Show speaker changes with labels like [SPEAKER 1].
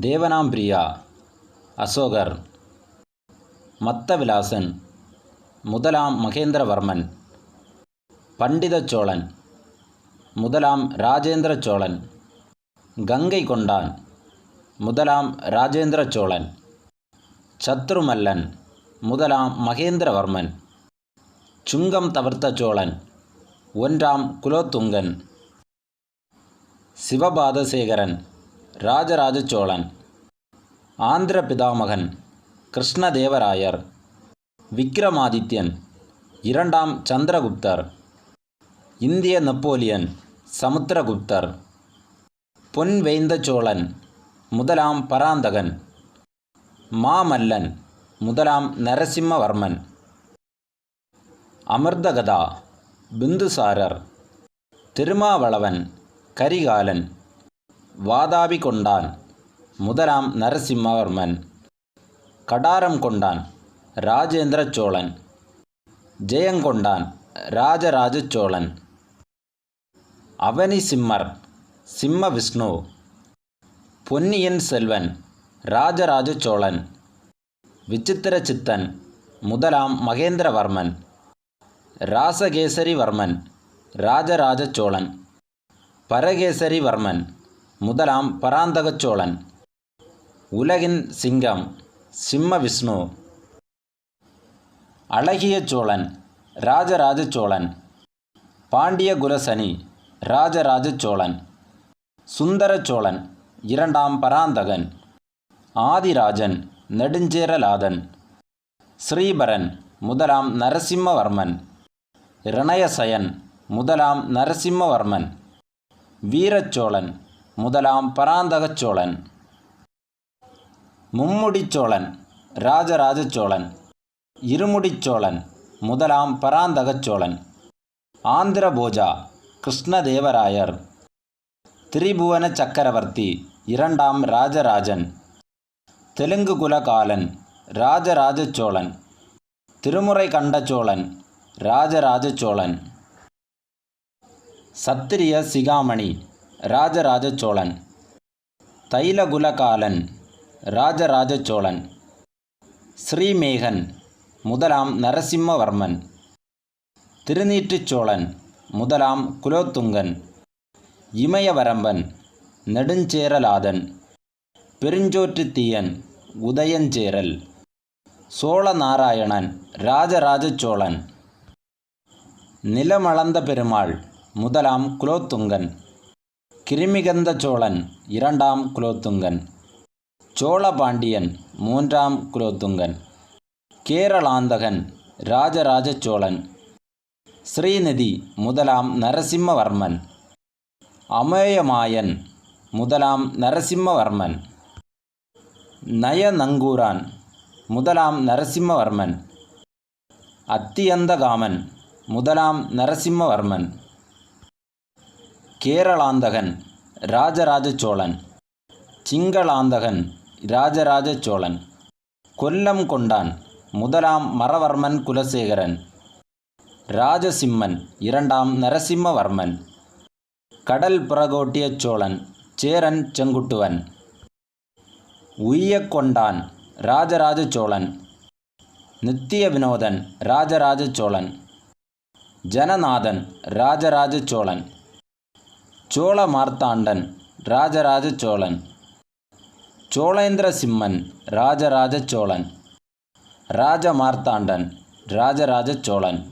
[SPEAKER 1] தேவனாம்பிரியா அசோகர். மத்தவிலாசன் முதலாம் மகேந்திரவர்மன். பண்டித சோழன் முதலாம் ராஜேந்திர சோழன். கங்கை கொண்டான் முதலாம் ராஜேந்திர சோழன். சத்ருமல்லன் முதலாம் மகேந்திரவர்மன். சுங்கம் தவிர்த்த சோழன் ஒன்றாம் குலோத்துங்கன். சிவபாதசேகரன். ராஜராஜ சோழன் ஆந்திர பிதாமகன் கிருஷ்ணதேவராயர். விக்ரமாதித்யன் இரண்டாம் சந்திரகுப்தர். இந்திய நெப்போலியன் சமுத்திரகுப்தர். பொன்வேய்ந்த சோழன் முதலாம் பராந்தகன். மாமல்லன் முதலாம் நரசிம்மவர்மன். அமிர்தகதா பிந்துசாரர். திருமாவளவன் கரிகாலன். வாதாபி கொண்டான். முதலாம் நரசிம்மவர்மன். கடாரம் கொண்டான். ராஜேந்திர சோழன். ஜெயங்கொண்டான் ராஜராஜ சோழன். அவனி சிம்மர் சிம்ம விஷ்ணு. பொன்னியின் செல்வன். ராஜராஜ சோழன். விசித்திர சித்தன். முதலாம் மகேந்திரவர்மன். ராசகேசரிவர்மன். ராஜராஜ சோழன். பரகேசரிவர்மன். முதலாம் பராந்தக சோழன் உலகின் சிங்கம் சிம்ம விஷ்ணு. அழகிய சோழன் ராஜராஜ சோழன். பாண்டிய குலசனி ராஜராஜ சோழன். சுந்தர சோழன் இரண்டாம் பராந்தகன். ஆதிராஜன் நெடுஞ்சேரலாதன். ஸ்ரீபரன் முதலாம் நரசிம்மவர்மன். இரணயசயன் முதலாம் நரசிம்மவர்மன். வீரச்சோழன் முதலாம் பராந்தகச் சோழன். மும்முடிச் சோழன் ராஜராஜ சோழன். இருமுடிச் முதலாம் பராந்தகச் சோழன். ஆந்திரபோஜா கிருஷ்ணதேவராயர். திரிபுவன சக்கரவர்த்தி இரண்டாம் ராஜராஜன். தெலுங்கு குலகாலன் ராஜராஜ சோழன். திருமுறை கண்ட சோழன் ராஜராஜ சோழன். சத்திரிய சிகாமணி ராஜராஜ சோழன் தைலகுலகாலன் ராஜராஜ சோழன் ஸ்ரீமேகன் முதலாம் நரசிம்மவர்மன். திருநீற்றுச் சோழன் முதலாம் குலோத்துங்கன். இமயவரம்பன் நெடுஞ்சேரலாதன். பெருஞ்சோற்றுத்தீயன் உதயஞ்சேரல். சோழநாராயணன் ராஜராஜ சோழன் நிலமளந்த பெருமாள் முதலாம் குலோத்துங்கன். கிருமிகந்த சோழன் இரண்டாம் குலோத்துங்கன். சோழபாண்டியன் மூன்றாம் குலோத்துங்கன். கேரளாந்தகன் ராஜராஜ சோழன். ஸ்ரீநிதி முதலாம் நரசிம்மவர்மன். அமேயமாயன் முதலாம் நரசிம்மவர்மன். நயநங்கூரான் முதலாம் நரசிம்மவர்மன். அத்தியந்தகாமன் முதலாம் நரசிம்மவர்மன். கேரளாந்தகன் ராஜராஜ சோழன் சிங்களாந்தகன் ராஜராஜ சோழன் கொல்லம் கொண்டான் முதலாம் மரவர்மன் குலசேகரன். ராஜசிம்மன் இரண்டாம் நரசிம்மவர்மன். கடல் புறகோட்டிய சோழன் சேரன் செங்குட்டுவன். உய்ய கொண்டான் ராஜராஜ சோழன் நித்திய வினோதன் ராஜராஜ சோழன் ஜனநாதன் ராஜராஜ சோழன் சோழ மார்த்தாண்டன் ராஜராஜ சோழன். சோழேந்திர சிம்மன் ராஜராஜ சோழன். ராஜ மார்த்தாண்டன் ராஜராஜ சோழன்.